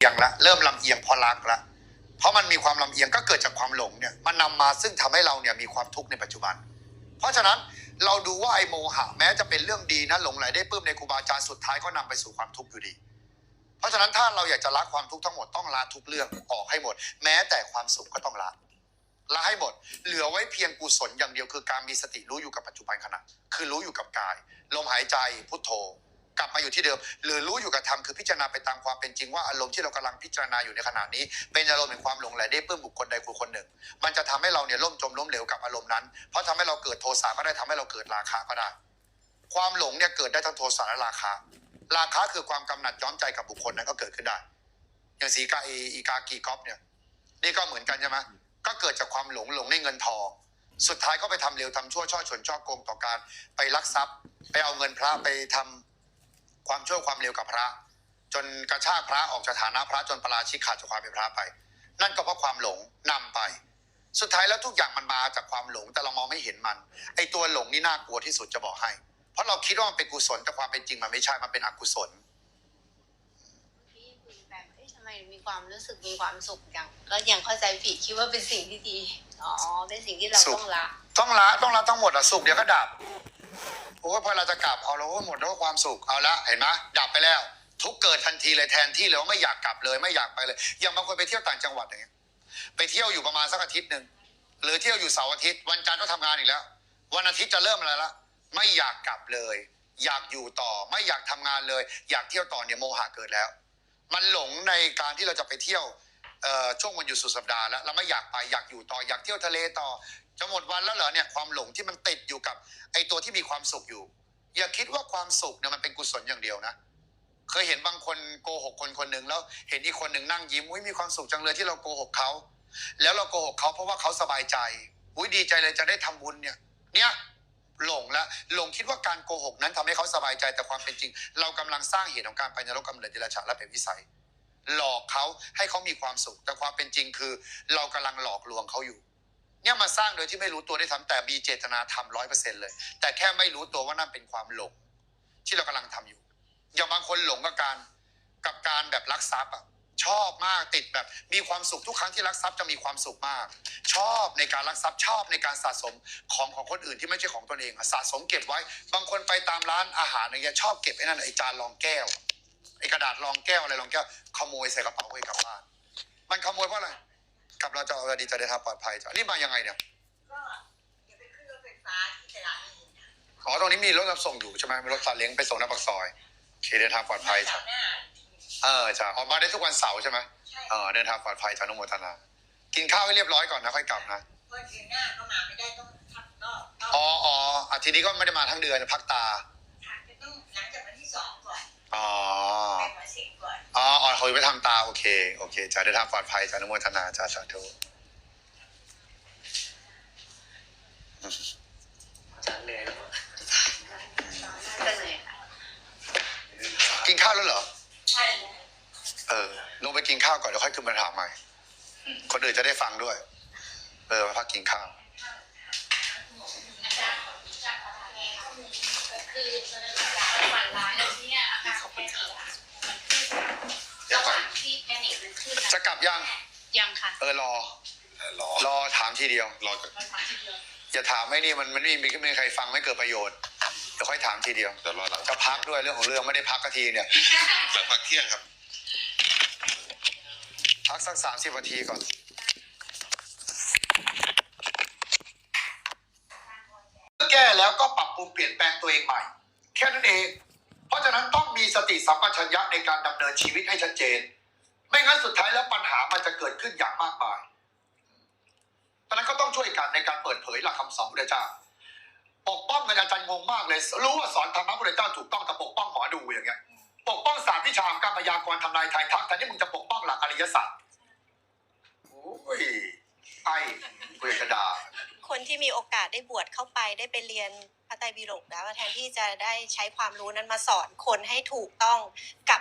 เอียงละเริ่มลำเอียงเพราะรักละเพราะมันมีความลำเอียงก็เกิดจากความหลงเนี่ยมันนำมาซึ่งทำให้เราเนี่ยมีความทุกข์ในปัจจุบัน เพราะฉะนั้นเราดูว่าไอโมหะแม้จะเป็นเรื่องดีนะหลงไหลได้ปื้มในครูบาอาจารย์สุดท้ายก็นำไปสู่ความทุกข์อยู่ดี เพราะฉะนั้นถ้าเราอยากจะละความทุกข์ทั้งหมดต้องละทุกเรื่องออกให้หมด แม้แต่ความสุขก็ต้องละละให้หมด เหลือไว้เพียงกุศลอย่างเดียวคือการมีสติรู้อยู่กับปัจจุบันขณะคือรู้อยู่กับกาย ลมหายใจพุทโธ กลับมาอยู่ที่เดิม หรือรู้อยู่กับธรรมคือพิจารณาไปตามความเป็นจริงว่าอารมณ์ที่เรากำลังพิจารณาอยู่ในขณะนี้ เป็นอารมณ์แห่งความหลงไหลได้ปลื้มบุคคลใดบุคคลหนึ่ง มันจะทำให้เราเนี่ยล่มจมล้มเหลวกับอารมณ์นั้น เพราะทำให้เราเกิดโทสะก็ได้ทำให้เราเกิดราคะก็ได้ ความหลงเนี่ยเกิดได้ทั้งโทสะและราคะ ราคะคือความกำหนัดย้อมใจกับบุคคลนั้นก็เกิดขึ้นได้ อย่างสีกาอีอีกากีกอฟเนี่ย นี่ก็เหมือนกันใช่ไหมก็เกิดจากความหลงหลงในเงินทองสุดท้ายก็ไปทำเร็วทำชั่วช่อฉนช่อโกงต่อการไปลักทรัพย์ ไปเอาเงินพระไปทำ ความชั่วความเร็วกับพระ จนกระชากพระออกจากฐานะพระจนประราชิกขาดจากความเป็นพระไป นั่นก็เพราะความหลงนำไป สุดท้ายแล้วทุกอย่างมันมาจากความหลงแต่เรามองไม่เห็นมัน ไอตัวหลงนี่น่ากลัวที่สุดจะบอกให้ เพราะเราคิดว่ามันเป็นกุศลแต่ความเป็นจริงมันไม่ใช่มันเป็นอกุศลพี่คุยแบบเอ๊ะทำไมมีความรู้สึกมีความสุขจังก็ยังเข้าใจผิดคิดว่าเป็นสิ่งที่ดีอ๋อเป็นสิ่งที่เราสุขต้องละ ต้องละต้องละทั้งหมดอะสุขเดี๋ยวก็ดับ โอ้ยพอเราจะกลับเอาเราก็หมดแล้วความสุขเอาละเห็นไหมดับไปแล้ว ทุกเกิดทันทีเลยแทนที่เลยว่าไม่อยากกลับเลยไม่อยากไปเลยอย่างบางคนไปเที่ยวต่างจังหวัดอย่างเงี้ยไปเที่ยวอยู่ประมาณสักอาทิตย์หนึ่งหรือเที่ยวอยู่เสาร์อาทิตย์ วันจันทร์ก็ทำงานอีกแล้ว วันอาทิตย์จะเริ่มอะไรละไม่อยากกลับเลย อยากอยู่ต่อไม่อยากทำงานเลย อยากเที่ยวต่อเนี่ยโมหะเกิดแล้ว มันหลงในการที่เราจะไปเที่ยวช่วงวันหยุดสุดสัปดาห์แล้วเราไม่อยากไปอยากอยู่ต่ออยากเที่ยวทะเลต่อ จะหมดวันแล้วเหรอเนี่ยความหลงที่มันติดอยู่กับไอ้ตัวที่มีความสุขอยู่ อย่าคิดว่าความสุขเนี่ยมันเป็นกุศลอย่างเดียวนะ เคยเห็นบางคนโกหกคนคนหนึ่งแล้วเห็นอีกคนหนึ่งนั่งยิ้มอุ้ยมีความสุขจังเลยที่เราโกหกเขาแล้วเราโกหกเขาเพราะว่าเขาสบายใจอุ้ยดีใจเลยจะได้ทำบุญเนี่ย เนี่ยหลงล้วหลงคิดว่าการโกหกนั้นทำให้เขาสบายใจแต่ความเป็นจริง เรากำลังสร้างเหตุของการไปนรกกำเนิดเดรัจฉานและเป็นวิสัย หลอกเขาให้เขามีความสุข แต่ความเป็นจริงคือ เรากำลังหลอกลวงเขาอยู่ เนี่ยมาสร้างโดยที่ไม่รู้ตัวได้ทำแต่มีเจตนาทำร้อยเปอร์เซ็นเลย แต่แค่ไม่รู้ตัวว่านั่นเป็นความหลงที่เรากำลังทำอยู่ อย่างบางคนหลงกับการกับการแบบลักทรัพย์อะชอบมากติดแบบมีความสุขทุกครั้งที่ลักทรัพย์จะมีความสุขมาก ชอบในการลักทรัพย์ชอบในการสะสมของของคนอื่นที่ไม่ใช่ของตนเองอะสะสมเก็บไว้ บางคนไปตามร้านอาหารอย่างเงี้ยชอบเก็บไอ้นั่นไอ้จานรองแก้วไอ้กระดาษรองแก้วอะไรรองแก้วขโมยใส่กระเป๋าไว้กลับบ้าน มันขโมยเพราะอะไร กลับเราจะเอาดีจะได้ทางปลอดภัยจ้ะนี่มายังไงเนี่ยก็เดี๋ยวไปขึ้นรถไฟฟ้าที่ตลาดนีนะอ๋อตรงนี้มีรถรับส่งอยู่ใช่ไหมมีรถซาเล้งไปส่งหน้าปากซอยโอเคเดินทางปลอดภัยแถจ้ะวหน้าเออจ้ะออกมาได้ทุกวันเสาร์ใช่ไหมใช่เออเดินทางปลอดภัยจ้ะอนุโมทนา กินข้าวให้เรียบร้อยก่อนนะค่อยกลับนะเมื่อเดือนหน้าก็มาไม่ได้ต้องพักก็ต้องอ๋ออ๋ออาทีนี้ก็ไม่ได้มาทั้งเดือนพักตาพักจะต้องหลังจากวันที่สองก่อนอ๋อ ไปหัวเสียงก่อนอ๋ออ๋อ เขาไปทำตาโอเคโอเคจ้ะเดินทางปลอดภัยจ้ะอนุโมทนาจ้ะสาธุจัดเลยก็เลยค่ะกินข้าวแล้วเหรอใช่เออลงไปกินข้าวก่อนเดี๋ยวค่อยขึ้นมาถามใหม่ คนอื่นจะได้ฟังด้วย เออมาพักกินข้าวคือฝันร้ายแล้วเนี่ยอาการของแพนิคอะมันขึ้นระหว่างที่แพนิคมัน ขึ้นนะจะกลับยัง ยังค่ะเออรอ รอรอถามทีเดียว รอก่อนเราถามทีเดียวอย่าถามไม่นี่มันมันไม่มีไม่มีใครฟังไม่เกิดประโยชน์เดี๋ยวค่อยถามทีเดียวเดี๋ยวรอหลังจะพักด้วยเรื่องของเรื่องไม่ได้พักกะทีเนี่ย หลังพักเที่ยงครับ พักสักสามสิบนาทีก่อน แก้แล้วก็ปรับปรุงเปลี่ยนแปลงตัวเองใหม่ แค่นั้นเอง เพราะฉะนั้นต้องมีสติสัมปชัญญะในการดำเนินชีวิตให้ชัดเจน ไม่งั้นสุดท้ายแล้วปัญหามันจะเกิดขึ้นอย่างมากมายเพราะฉะนั้นก็ต้องช่วยกันในการเปิดเผยหลักคำสอนพระเจ้า ปกป้องกันอาจารย์งงมากเลย รู้ว่าสอนธรรมะพระเจ้าถูกต้องแต่ปกป้องหมอดูอย่างเงี้ย ปกป้องศาสตร์วิชาการพยากรณ์ทำนายทายทักแต่นี่มึงจะปกป้องหลักอริยสัจโอ้ยไอ้เวกระดา คนที่มีโอกาสได้บวชเข้าไปได้ไปเรียนพระไตรปิฎกแล้วแทนที่จะได้ใช้ความรู้นั้นมาสอนคนให้ถูกต้องกับ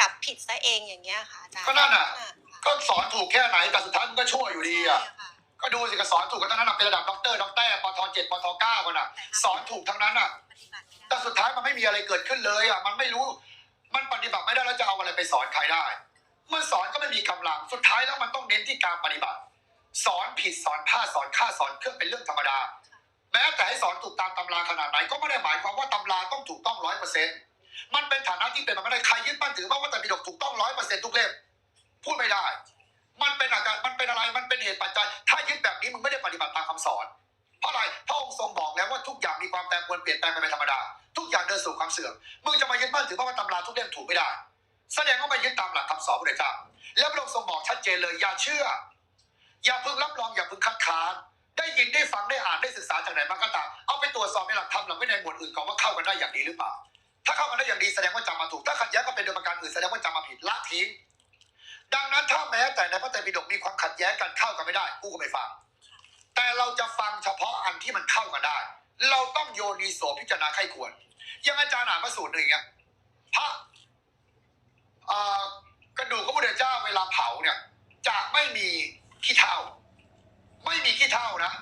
กับผิดซะเองอย่างเงี้ยค่ะอาจารย์ก็นั่นน่ะอ่าก็สอนถูกแค่ไหนแต่สุดท้ายมันก็ชั่วอยู่ดีอะ ใช่ค่ะก็ดูสิก็สอนถูกกันทั้งนั้นนะเป็นระดับด็อกเตอร์ด็อกเตอร์ปทเจ็ดปทเก้ากันอะ สอนถูกทั้งนั้นอะ ปฏิบัติไม่แต่ได้สุดท้ายมันไม่มีอะไรเกิดขึ้นเลยอะ มันไม่รู้ มันปฏิบัติไม่ได้แล้วจะเอาอะไรไปสอนใครได้ เมื่อสอนก็ไม่มีกำลัง สุดท้ายแล้วมันต้องเน้นที่การปฏิบัติ สอนผิดสอนพลาดสอนค่าดสอนเครื่องเป็นเรื่องธรรมดา แม้แต่ให้สอนถูกตามตำราขนาดไหนก็ไม่ได้หมายความว่าตำราต้องถูกต้องร้อยเปอร์เซ็นต์ มันเป็นฐานะที่เป็นมาไม่ได้ใครยึดมั่นถือว่าวัตถุปิฎกถูกต้องร้อยเปอร์เซ็นต์ทุกเล่มพูดไม่ได้ มันเป็นอาการมันเป็นอะไรมันเป็นเหตุปัจจัย ถ้ายึดแบบนี้มึงไม่ได้ปฏิบัติตามคำสอน เพราะอะไรพระองค์ทรงบอกแล้วว่าทุกอย่างมีความแปรปรวนเปลี่ยนแปลงไปเป็นธรรมดา ทุกอย่างเดินสู่ความเสื่อมมึงจะมายึดมั่นถือว่าตำราทุกเล่มถูกไม่ได้ แสดงว่าไม่ยึดตามหลักคำสอนพระเจ้าแล้วพระองค์ทรงบอกชัดเจนเลยอย่าเชื่อ อย่าพิ่งรับรองอย่าพิ่งคัดค้านได้ยินได้ฟังได้อ่านได้ศึกษาจากไหนมาก็ตามเอาไปตรวจสอบในหลักธรรมหลักวินัยหมวดอื่นก่อนว่าเข้ากันได้อย่างดีหรือเปล่า ถ้าเข้ากันได้อย่างดีแสดงว่าจำมาถูก ถ้าขัดแย้งก็เป็นโดยประการอื่นแสดงว่าจำมาผิดละทิ้งดังนั้นถ้าแม้แต่ในพระไตรปิฎกมีความขัดแย้งกันเข้ากันไม่ได้กูก็ไม่ฟัง แต่เราจะฟังเฉพาะอันที่มันเข้ากันได้ เราต้องโยนิโสพิจารณาไข้ควรอยังอาจารย์อ่านพระสูตรหนึ่งอย่างเงี้ยพระกระดูกพระพุทธเจ้าเวลาเผาเนี่ยจะไม่มีขี้เถ้าไม่มีขี้เถ้านะ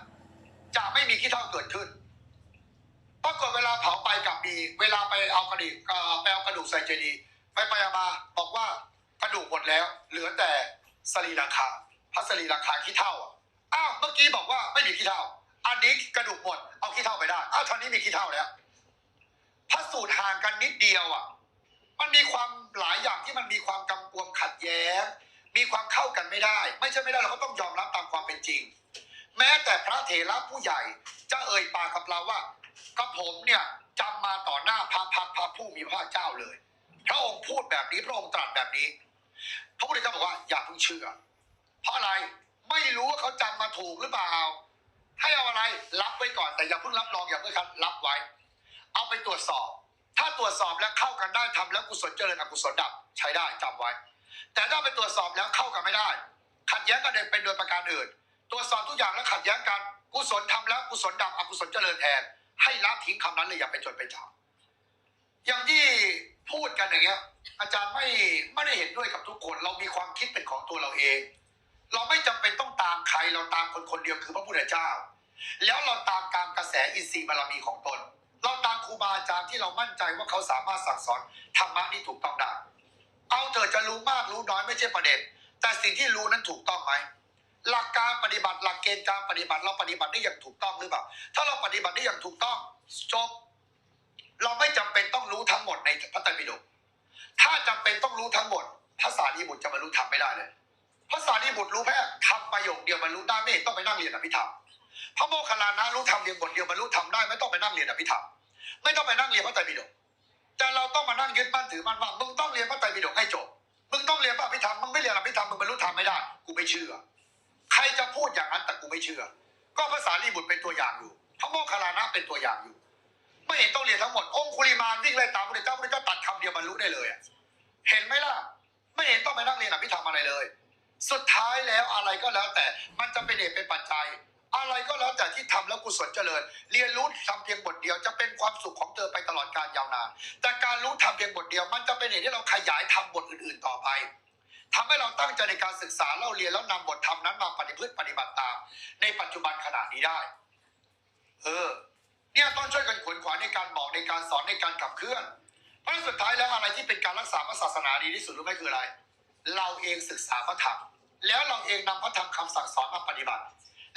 จะไม่มีขี้เถ้าเกิดขึ้น ปรากฏเวลาเผาไปกลับมีเวลาไปเอากระดูกไปเอากระดูกใส่เจดีย์ไปไปมาบอกว่ากระดูกหมดแล้ว เหลือแต่สรีระคาพระสรีระคาขี้เถ้าอ้าวเมื่อกี้บอกว่าไม่มีขี้เถ้าอันนี้กระดูกหมดเอาขี้เถ้าไปได้อ้าวท่านี้มีขี้เถ้าแล้วพระสูตรห่างกันนิดเดียวอะ มันมีความหลายอย่างที่มันมีความกำกวมขัดแย้ง มีความเข้ากันไม่ได้ ไม่ใช่ไม่ได้เราก็ต้องยอมรับตามความเป็นจริง แม้แต่พระเถระผู้ใหญ่จะเอ่ยปากกับเราว่า กับผมเนี่ยจำมาต่อหน้าพระพักพระผู้มีพระเจ้าเลย พระองค์พูดแบบนี้พระองค์ตรัสแบบนี้ พระพุทธเจ้าบอกว่าอย่าเพิ่งเชื่อ เพราะอะไรไม่รู้ว่าเขาจำมาถูกหรือเปล่า ให้เอาอะไรรับไว้ก่อนแต่อย่าเพิ่งรับรองอย่าเพิ่งคัดรับไว้ เอาไปตรวจสอบ ถ้าตรวจสอบแล้วเข้ากันได้ทำแล้วกุศลเจริญอกุศลดับใช้ได้จำไว้ แต่ถ้าไปตรวจสอบแล้วเข้ากันไม่ได้ ขัดแย้งกันเป็นโดยประการอื่นตรวจสอบทุกอย่างแล้วขัดแย้งกันกุศลทำแล้วกุศลดับอกุศลเจริญแทน ให้ละทิ้งคำนั้นเลยอย่าไปจดไปจำอย่างที่พูดกันอย่างเงี้ย อาจารย์ไม่ไม่ได้เห็นด้วยกับทุกคน เรามีความคิดเป็นของตัวเราเอง เราไม่จำเป็นต้องตามใครเราตามคนคนเดียวคือพระพุทธเจ้า แล้วเราตามตามกระแสอินทรีย์บารมีของตน เราตามครูบาอาจารย์ที่เรามั่นใจว่าเขาสามารถสั่งสอนธรรมะนี่ถูกต้องได้เอาเถอะจะรู้มากรู้น้อยไม่ใช่ประเด็นแต่สิ่งที่รู้นั้นถูกต้องไหม หลักการปฏิบัติหลักเกณฑ์การปฏิบัติเราปฏิบัติได้อย่างถูกต้องหรือเปล่า ถ้าเราปฏิบัติได้อย่างถูกต้องจบเราไม่จำเป็นต้องรู้ทั้งหมดในพระไตรปิฎกถ้าจำเป็นต้องรู้ทั้งหมดภาษาดีบุตรจะบรรลุธรรมไม่ได้เลยภาษาดีบุตรรู้แค่ทำประโยคเดียวบรรลุได้ไม่เห็นต้องไปนั่งเรียนอภิธรรมพระโมคคัลลานะรู้ธรรมเพียงบทเดียวบรรลุธรรมได้ไม่ต้องไปนั่งเรียนอภิธรรมไม่ต้องไปนั่งเรียนพระไตรปิฎกแต่เราต้องมานั่งยึดมั่นถือมั่นว่ามึงต้องเรียนพระไตรปิฎกให้จบมึงต้องเรียนพระอภิธรรมมึงไม่เรียนอภิธรรมมึงบรรลุธรรมไม่ได้ กูไม่เชื่อ ใครจะพูดอย่างนั้นแต่กูไม่เชื่อ ก็ภาษาลีบุตรเป็นตัวอย่างอยู่พระโมคคัลลานะเป็นตัวอย่างอยู่ ไม่เห็นต้องเรียนทั้งหมด องคุลิมานวิ่งไล่ตามพระเจ้าพระเจ้าตัดคำเดียวบรรลุได้เลยเห็นไหมล่ะ ไม่เห็นต้องไปนั่งเรียนอภิธรรมอะไรเลย สุดท้ายแล้วอะไรก็แล้วแต่มันจะเป็นเหตุเป็นปัจจัย อะไรก็แล้วแต่ที่ทำแล้วกุศลเจริญ เรียนรู้ทำเพียงบทเดียวจะเป็นความสุขของเธอไปตลอดการยาวนานแต่การรู้ทำเพียงบทเดียว มันจะเป็นเหตุให้เราขยายทำบทอื่น ๆ ต่อไป ทำให้เราตั้งใจในการศึกษาเล่าเรียนแล้วนำบทธรรมนั้นมาปฏิพฤติปฏิบัติตาม ในปัจจุบันขณะนี้ได้ เออ เนี่ยต้องช่วยกันขวนขวายในการบอกในการสอนในการขับเคลื่อน เพราะสุดท้ายแล้วอะไรที่เป็นการรักษาพระศาสนาดีที่สุดรู้ไหมคืออะไร เราเองศึกษาพระธรรมแล้วเราเองนำพระธรรมคำสั่งสอนมาปฏิบัติ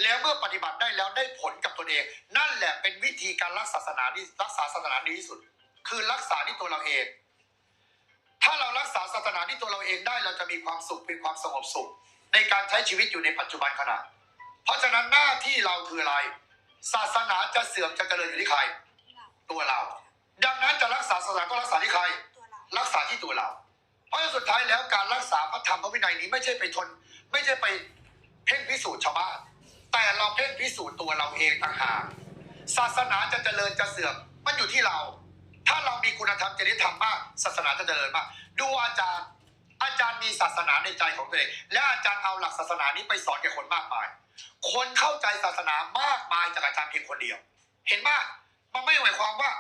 แล้วเมื่อปฏิบัติได้แล้วได้ผลกับตนเอง นั่นแหละเป็นวิธีการรักษาศาสนาที่รักษาศาสนาดีที่สุด คือรักษาที่ตัวเราเอง ถ้าเรารักษาศาสนาที่ตัวเราเองได้เราจะมีความสุขเป็นความสงบสุข ในการใช้ชีวิตอยู่ในปัจจุบันขณะ เพราะฉะนั้นหน้าที่เราคืออะไร ศาสนาจะเสื่อมจะเจริญอยู่ที่ใคร ตัวเรา ดังนั้นจะรักษาศาสนาก็รักษาที่ใครตัวเรารักษาที่ตัวเรา เพราะฉะนั้นสุดท้ายแล้วการรักษาพระธรรมพระวินัยนี้ไม่ใช่ไปทน ไม่ใช่ไปเพ่งพิสูจน์ชาวบ้านแต่เราเพ่งพิสูจน์ตัวเราเองต่างหากศาสนาจะเจริญจะเสื่อมมันอยู่ที่เรา ถ้าเรามีคุณธรรมจริยธรรมมาก ศาสนาจะเจริญมาก ดูอาจารย์ อาจารย์มีศาสนาในใจของตัวเอง และอาจารย์เอาหลักศาสนานี้ไปสอนแก่คนมากมาย คนเข้าใจศาสนามากมายจากอาจารย์เพียงคนเดียว เห็นไหมมันไม่หมายความว่า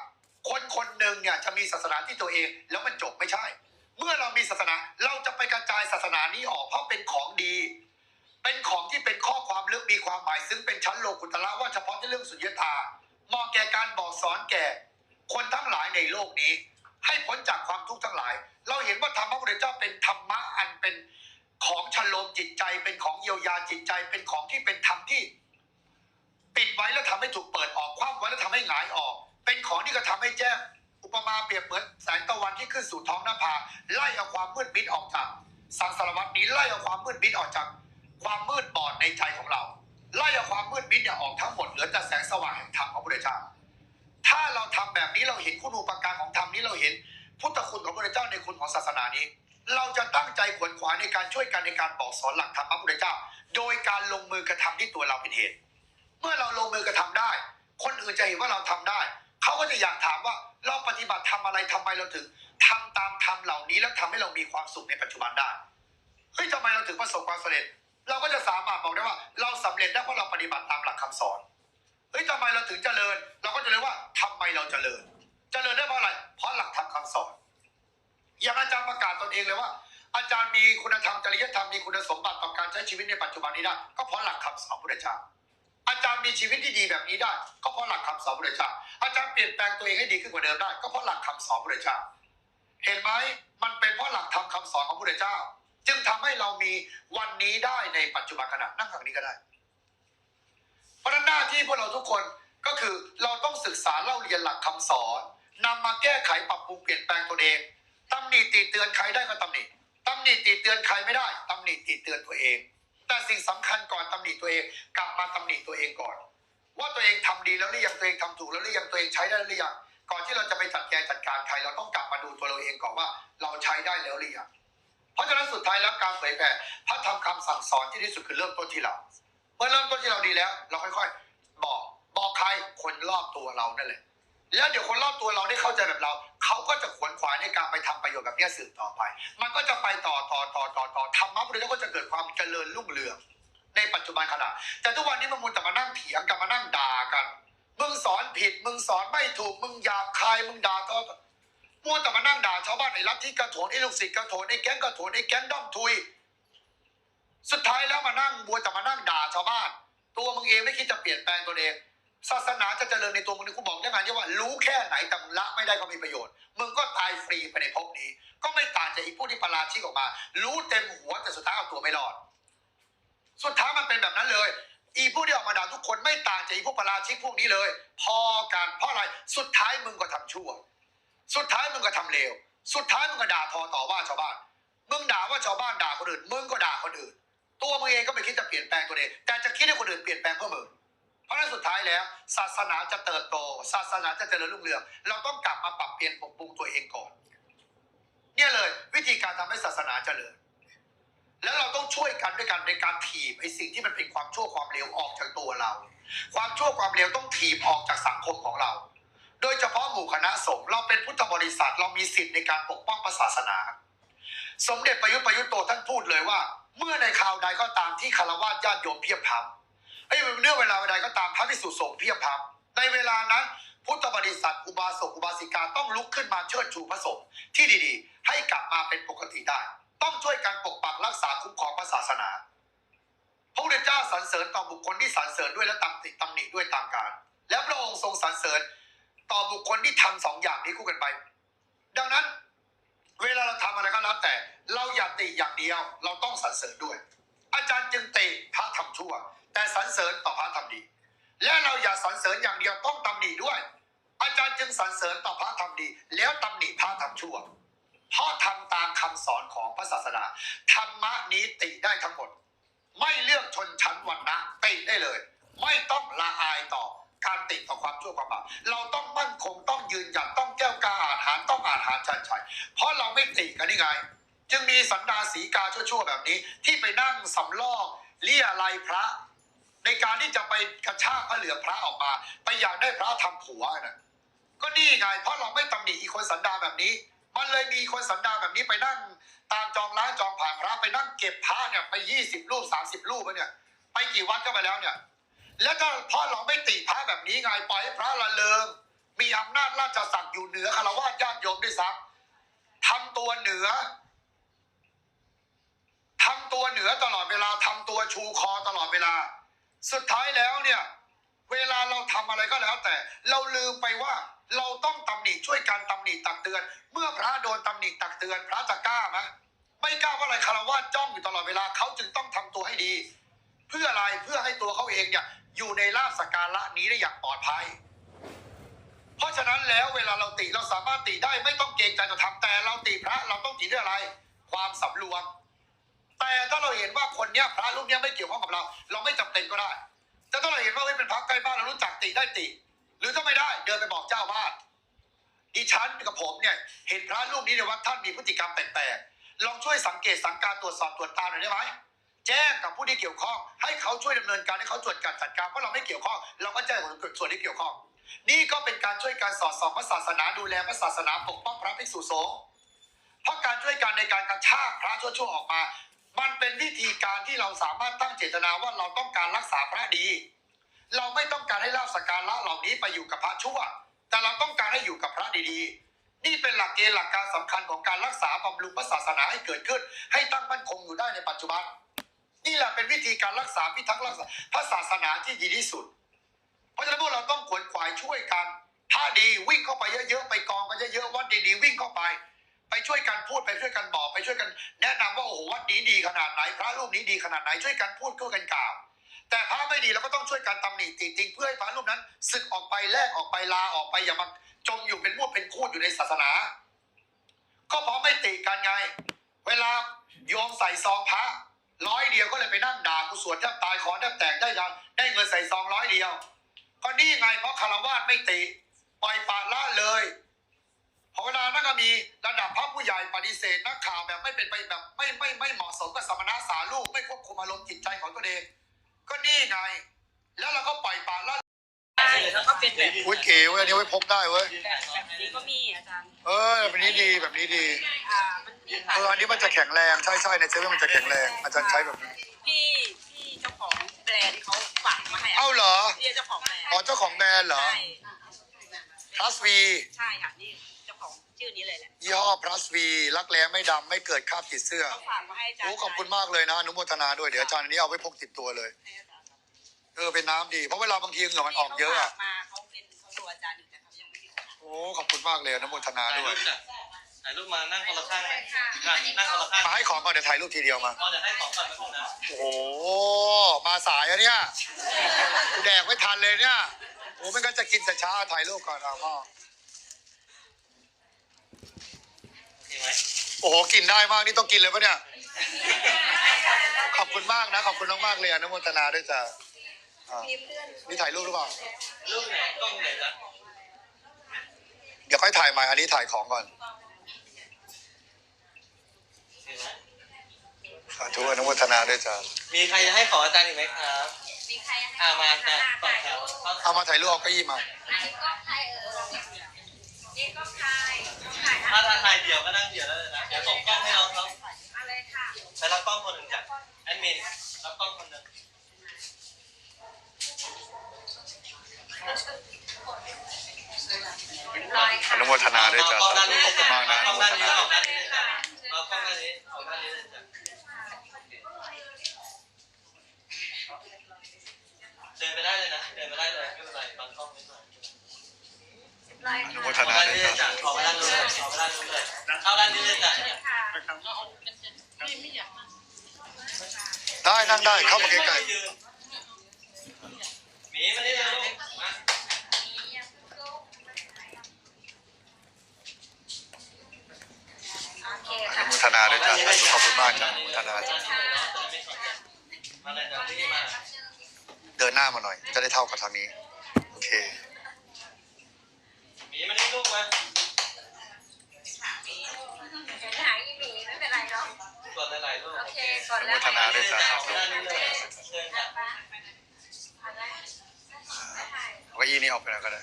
คนคนหนึ่งเนี่ยจะมีศาสนาที่ตัวเอง แล้วมันจบไม่ใช่ เมื่อเรามีศาสนาเราจะไปกระจายศาสนานี้ออกเพราะเป็นของดี เป็นของที่เป็นข้อความลึกมีความหมาย ซึ่งเป็นชั้นโลกุตละว่าเฉพาะในเรื่องสุญญตาเหมาะแก่การบอกสอนแก่ คนทั้งหลายในโลกนี้ ให้พ้นจากความทุกข์ทั้งหลาย เราเห็นว่าธรรมพระพุทธเจ้าเป็นธรรมะอันเป็นของชโลมจิตใจเป็นของเยียวยาจิตใจเป็นของที่เป็นธรรมที่ ปิดไว้แล้วทำให้ถูกเปิดออกคว่ำไว้แล้วทำให้หงายออก เป็นของที่กระทำให้แจ้งอุปมาเปรียบเหมือนแสงตะวันที่ขึ้นสู่ท้องหน้าผาไล่เอาความมืดมิดออกจากสังสารวัตนี้ไล่เอาความมืดมิดออกจาก ความมืดบอดในใจของเรา ไล่เอาความมืดมิดเนี่ยออกทั้งหมดเหลือแต่แส นี้นคุณูปการของธรรมนี้เราเห็น พุทธคุณของพระเจ้าในคุณของศาสนานี้ เราจะตั้งใจขวนขวายในการช่วยกันในการบอกสอนหลักธรรมพระพุทธเจ้า โดยการลงมือกระทำที่ตัวเราเป็นเหตุ เมื่อเราลงมือกระทำได้ คนอื่นจะเห็นว่าเราทำได้ เขาก็จะอยากถามว่าเราปฏิบัติทำอะไรทำไมเราถึงทำตามธรรมเหล่านี้แล้วทำให้เรามีความสุขในปัจจุบันได้เฮ้ยทำไมเราถึงประสบความสำเร็จ เราก็จะสามารถบอกได้ว่า เราสำเร็จได้เพราะเราปฏิบัติตามหลักคำสอนเฮ้ยทำไมเราถึงเจริญ เราก็จะเลยว่าทำไมเราเจริญ เจริญได้เพราะอะไร เพราะหลักธรรมคำสอน อย่างอาจารย์ประกาศตนเองเลยว่า อาจารย์มีคุณธรรมจริยธรรมมีคุณสมบัติต่อการใช้ชีวิตในปัจจุบันนี้ได้ก็เพราะหลักคำสอนพระเจ้าอาจารย์มีชีวิตที่ดีแบบนี้ได้ ก็เพราะหลักคำสอนพระเจ้าอาจารย์เปลี่ยนแปลงตัวเองให้ดีขึ้นกว่าเดิมได้ ก็เพราะหลักคำสอนพระเจ้าเห็นไหมมันเป็นเพราะหลักธรรมคำสอนของพระเจ้า จึงทำให้เรามีวันนี้ได้ในปัจจุบันขณะนั่งทางนี้ก็ได้ เพราะนั้นหน้าที่พวกเราทุกคนก็คือเราต้องศึกษาเล่าเรียนหลักคำสอน นำมาแก้ไขปรับปรุงเปลี่ยนแปลงตัวเองตำหนิติเตือนใครได้ก็ตำหนิตำหนิติเตือนใครไม่ได้ตำหนิติเตือนตัวเอง แต่สิ่งสำคัญก่อนตำหนิตัวเองกลับมาตำหนิตัวเองก่อน ว่าตัวเองทำดีแล้วหรือยังตัวเองทำถูกแล้วหรือยังตัวเองใช้ได้หรือยังก่อนที่เราจะไปจัดแจงจัดการใครเราต้องกลับมาดูตัวเราเองก่อนว่าเราใช้ได้แล้วหรือยังเพราะฉะนั้นสุดท้ายแล้วการเผยแผ่พระธรรมคำสั่งสอนที่ที่สุดคือเริ่มต้นที่เราเมื่อเริ่มต้นที่เราดีแล้ว เราค่อยๆ บอกบอกใครคนรอบตัวเรานั่นแหละ แล้วเดี๋ยวคนรอบตัวเราได้เข้าใจแบบเรา เขาก็จะขวนขวายในการไปทำประโยชน์แบบนี้สืบต่อไป มันก็จะไปต่อต่อต่อต่อต่อธรรมะพุทธเจ้าก็จะเกิดความเจริญรุ่งเรืองในปัจจุบันขณะ แต่ทุกวันนี้มันมัวแต่มานั่งเถียงกันมานั่งด่ากัน มึงสอนผิด มึงสอนไม่ถูก มึงหยาบคาย มึงด่าต่อมัวแต่มานั่งด่าชาวบ้านไอ้ลัทธิกระโถนไอ้ลูกศิษย์กระโถนไอ้แก๊งกระโถนไอ้แก๊งด้อมทุย สุดท้ายแล้วมานั่งบัวจะมานั่งด่าชาวบ้าน ตัวมึงเองไม่คิดจะเปลี่ยนแปลงตัวเอง ศาสนาจะเจริญในตัวมึงนี่กูบอกได้ไงว่า รู้แค่ไหนแต่มึงละไม่ได้ก็มีประโยชน์ มึงก็ตายฟรีไปในภพนี้ ก็ไม่ต่างจากอีผู้ที่ประหลาชิกออกมา รู้เต็มหัวแต่สุดท้ายเอาตัวไม่รอด สุดท้ายมันเป็นแบบนั้นเลย อีผู้ที่ออกมาด่าทุกคนไม่ต่างจากอีพวกประหลาชิกพวกนี้เลย พอกันเพราะอะไรสุดท้ายมึงก็ทำชั่ว สุดท้ายมึงก็ทำเลวสุดท้ายมึงก็ด่าทอต่อว่าชาวบ้าน มึงด่าว่าชาวบ้านด่าคนอื่น มึงก็ด่าคนอื่น ตัวมึงเองก็ไม่คิดจะเปลี่ยนแปลงตัวเอง แต่จะคิดให้คนอื่นเปลี่ยนแปลงเพื่อมึง ราะฉะนั้นสุดท้ายแล้ว ศาสนาจะเติบโต ศาสนาจะเจริญรุ่งเรือง เราต้องกลับมาปรับเปลี่ยนปรับปรุงตัวเองก่อน เนี่ยเลยวิธีการทำให้ศาสนาเจริญ แล้วเราต้องช่วยกันด้วยกันในการถีบไอ้สิ่งที่มันเป็นความชั่วความเลวออกจากตัวเรา ความชั่วความเลวต้องถีบออกจากสังคมของเรา โดยเฉพาะหมู่คณะสงฆ์เราเป็นพุทธบริษัทเรามีสิทธิ์ในการปกป้องศาสนา สมเด็จประยุทธ์ประยุทธ์โตท่านพูดเลยว่า เมื่อในข่าวใดก็ตามที่คารวะญาติโยมเพียบพร้ำ ไอ้ยเรื่องเวลาใดก็ตามพระภิกษุสงฆ์เพียบพร้ำในเวลานั้นพุทธบริษัทอุบาสกอุบาสิกาต้องลุกขึ้นมาเชิดชูพระสงฆ์ที่ดีๆ ให้กลับมาเป็นปกติได้ ต้องช่วยกันปกปักรักษาคุ้มครองพระศาสนาพระพุทธเจ้าสรรเสริญต่อบุคคลที่สรรเสริญด้วยและตำติตำหนิด้วยตามการ และพระองค์ทรงสรรเสริญต่อบุคคลที่ทำสองอย่างนี้คู่กันไป ดังนั้น เวลาเราทำอะไรก็แล้วแต่ เราอย่าติอย่างเดียว เราต้องสรรเสริญด้วย อาจารย์จึงติพระทำชั่ว แต่สรรเสริญต่อพระทำดี และเราอย่าสรรเสริญอย่างเดียวต้องตำหนิด้วย อาจารย์จึงสรรเสริญต่อพระทำดี แล้วตำหนิพระทำชั่ว เพราะทำตามคำสอนของพระศาสดาธรรมะนี้ติได้ทั้งหมด ไม่เลือกชนชั้นวรรณะติได้เลย ไม่ต้องละอายต่อการติดต่อความชั่วความบาปเราต้องมั่นคงต้องยืนหยัดต้องแก้วกาอาหารต้องอาหารชันชัยเพราะเราไม่ติกันนี่ไง จึงมีสันดาสีกาชั่วๆแบบนี้ ที่ไปนั่งสำลอกเลี่ยไรพระ ในการที่จะไปกระชากพระเหลืองพระออกมา ไปอยากได้พระทำผัวน่ะก็นี่ไง เพราะเราไม่ตำหนิอีกคนสันดาแบบนี้ มันเลยมีคนสันดาแบบนี้ไปนั่ง ตามจองร้านจองผ่านพระไปนั่งเก็บพระเนี่ยไปยี่สิบรูปสามสิบรูปแล้วเนี่ย ไปกี่วัดก็ไปแล้วเนี่ย แล้วก็เพราะเราไม่ติพระแบบนี้ไงปล่อยให้พระละเลงมีอำนาจราชศักดิ์อยู่เหนือคารวะญาติโยมด้วยซ้ำทำตัวเหนือทำตัวเหนือตลอดเวลาทำตัวชูคอตลอดเวลา สุดท้ายแล้วเนี่ย เวลาเราทำอะไรก็แล้วแต่ เราลืมไปว่าเราต้องตำหนิช่วยกันตำหนิตักเตือน เมื่อพระโดนตำหนิตักเตือน พระจะกล้าไหมไม่กล้าเพราะอะไรคารวะจ้องอยู่ตลอดเวลาเขาจึงต้องทำตัวให้ดี เพื่ออะไรเพื่อให้ตัวเขาเองเนี่ยอยู่ในลาบสการะนี้ได้อย่างปลอดภัย เพราะฉะนั้นแล้วเวลาเราติเราสามารถติได้ไม่ต้องเกรงใจจะทำแต่เราติพระเราต้องติด้วยอะไร ความสำรวม แต่ถ้าเราเห็นว่าคนเนี้ยพระรูปเนี้ยไม่เกี่ยวข้องกับเรา เราไม่จำเป็นก็ได้ แต่ถ้าเราเห็นว่าเฮ้ยเป็นพระใกล้บ้านเรารู้จักติได้ติ หรือถ้าไม่ได้เดินไปบอกเจ้าวาดดิฉันกับผมเนี่ยเห็นพระรูปนี้ในวัดท่านมีพฤติกรรมแปลกๆลองช่วยสังเกตสังการตรวจสอบตรวจตาหน่อยได้ไหมแจ้งกับผู้ที่เกี่ยวข้อง ให้เขาช่วยดำเนินการให้เขาตรวจการจัดการเพราะเราไม่เกี่ยวข้อง เราก็แจ้งส่วนที่เกี่ยวข้อง นี่ก็เป็นการช่วยการสอดส่องพระศาสนาดูแลพระศาสนาปกป้องพระภิกษุสงฆ์เพราะการช่วยกันในการกระชากพระชั่วๆออกมา มันเป็นวิธีการที่เราสามารถตั้งเจตนาว่าเราต้องการรักษาพระดี เราไม่ต้องการให้ลาบสกการะเหล่านี้ไปอยู่กับพระชั่ว แต่เราต้องการให้อยู่กับพระดีๆ นี่เป็นหลักเกณฑ์หลักการสำคัญของการรักษาบำรุงพระศาสนาให้เกิดขึ้น ให้ตั้งมั่นคงอยู่ได้ในปัจจุบัน นี่แหละเป็นวิธีการรักษาพิทักษ์รักษาพระศาสนาที่ดีที่สุด เพราะฉะนั้นพวกเราต้องขวนขวายช่วยกัน ถ้าดีวิ่งเข้าไปเยอะๆไปก ไปช่วยกันพูดไปช่วยกันบอกไปช่วยกัน แนะนำว่าโอ้โหวัดนี้ดีขนาดไหน พระรูปนี้ดีขนาดไหนช่วยกันพูดช่วยกันกล่าว แต่พระไม่ดีเราก็ต้องช่วยกันตำหนิติติงเพื่อให้พระรูปนั้นสึกออกไปแลกออกไปลาออกไปอย่ามาจมอยู่เป็นมูดเป็นคูดอยู่ในศาสนา ก็เพราะไม่ติกันไง เวลาโยมใส่ซองพระร้อยเดียวก็เลยไปนั่งด่ากูสวดแทบตายขอแทบแตกได้ยังได้เงินใส่ซองร้อยเดียว ก็นี่ไงเพราะคารวะไม่ติปล่อยปละละเลย พอเวลานั่นก็มีระดับพระผู้ใหญ่ปฏิเสธนักข่าวแบบไม่เป็นไปแบบไม่ไม่ไม่เหมาะสมกับสมณะสาลูกไม่ควบคุมอารมณ์จิตใจของตัวเองก็นี่ไง แล้วเราก็ปล่อยปละละแล้วก็เป็นแบบอุ้ยเก๋เว้ยอันนี้ไว้พกได้เว้ยแบบนี้ก็มีอาจารย์เออแบบนี้ดีแบบนี้ดีอ่ามันมีเอออันนี้มันจะแข็งแรงใช่ใช่ในเซเว่นมันจะแข็งแรงอาจารย์ใช้แบบนี้พี่พี่เจ้าของแบรนด์เขาฝากมาให้เอ้าเหรอพี่เจ้าของแบรนด์อ๋อเจ้าของแบรนด์เหรอใช่ plus v ใช่ค่ะนี่เจ้าของ ชื่อนี้เลยแหละยี่ห้อ plus v รักแร้ไม่ดำไม่เกิดคราบติดเสื้อเขาฝากมาให้อาจารย์โอ้ขอบคุณมากเลยนะอนุโมทนาด้วยเดี๋ยวอาจารย์อันนี้เอาไว้พกติดตัวเลยเออเป็นน้ำดีเพราะเวลาบางทีเหงื่อมันออกเยอะอะขาฝากมาเขาเป็นเขาดูอาจารย์อยู่แต่เขายังไม่ได้โอ้ขอบคุณมากเลยอนุโมทนาถ่ายด้วรูยปจ้ะถ่ายรูปมานั่งคนละข้างไหมนั่งนั่งคนละข้างมาให้ของก่อนเดี๋ยวถ่ายรูปทีเดียวมาพอจะให้ของก่อนนะคุณนะโอ้โหมาสายอะเนี่ยกูแดกไม่ทันเลยเนี่ยโอ้ไม่งั้นจะกินแต่เช้าถ่ายรูปก่อนเอาพ่อ โอเคไหม โอ้โหกินได้มากนี่ต้องกินเลยปะเนี่ย ขอบคุณมากนะ ขอบคุณมากๆเลยอนุโมทนาด้วยจ้ะอ่านี่ถ่ายรูปหรือเปล่า รูปไหนกล้องไหนจ๊ะเดี๋ยวค่อยถ่ายใหม่อันนี้ถ่ายของก่อนโอเคไหมสาธุอนุโมทนาด้วยจ้ะมีใครจะให้ของอาจารย์อีกไหมครับมีใครให้อ่ามาจ้ะต่อแถวเข้าเอามาถ่ายรูปเอาเก้าอี้มา ไหนก็ใครเออ นี่ก็ใครก็ใครถ้าถ้าถ่ายเดี่ยวก็นั่งเดี่ยวได้เลยนะ เดี๋ยวส่งกล้องให้น้องเขาอะไรค่ะไปรับกล้องคนหนึ่งจ้ะแอดมินรับกล้องคนหนึ่งร้อยอค่ะนุโมทนาด้วยจ้ะกล้องสาด้านธุนี้ขอบคุณมากนะอกล้นุองโมด้านทนี้นาออกด้านนี้เลยจ้ะเอากล้องด้านนี้ออกด้านนี้เลยจ้ะเดินไปได้เลยนะ เดินไปได้เลยไม่เป็นไรบางกล้องนิดหน่อย ร้อยอนุโมค่ะทนาด้านด้วยนี้เลยจ้ะจ้ะออกไปด้านนู้นเลยออกไปด้านนู้นเลยเข้าด้านนี้เลยจ้ะได้นั่งได้เข้ามาใกล้หมีมานี่เลยลูกมาโอเคๆอค่ะนุโมทนาด้วยจ้ะสาธุขอบคุณมากจ้ะอนุโมทนาจ้ะมาเลยจ้ะที่มา เดินหน้ามาหน่อย จะได้เท่ากับทางนี้ โอเค หมีมานี่ลูกมา หายอีหมีไม่เป็นไรเนาะ กดหลายๆลูกโอโอเคเคก่อนแล้วอนุโมทนาด้วยจ้ะออกไปด้านนี้เลยเชิญจ้ะอะไรเอาเก้าอี้นี้ออกไปแล้วก็ได้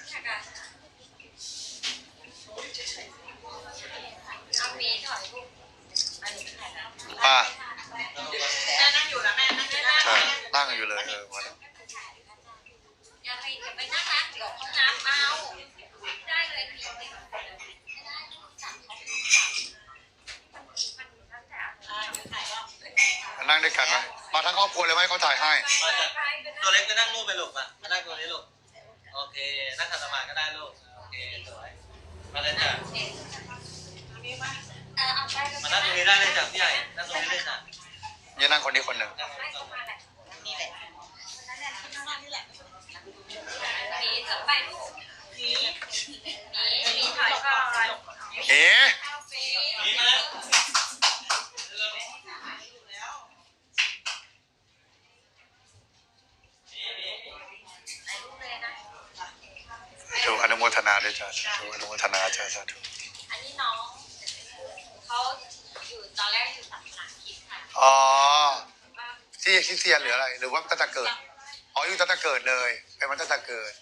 ดเลย เป็นวันตั้เกิด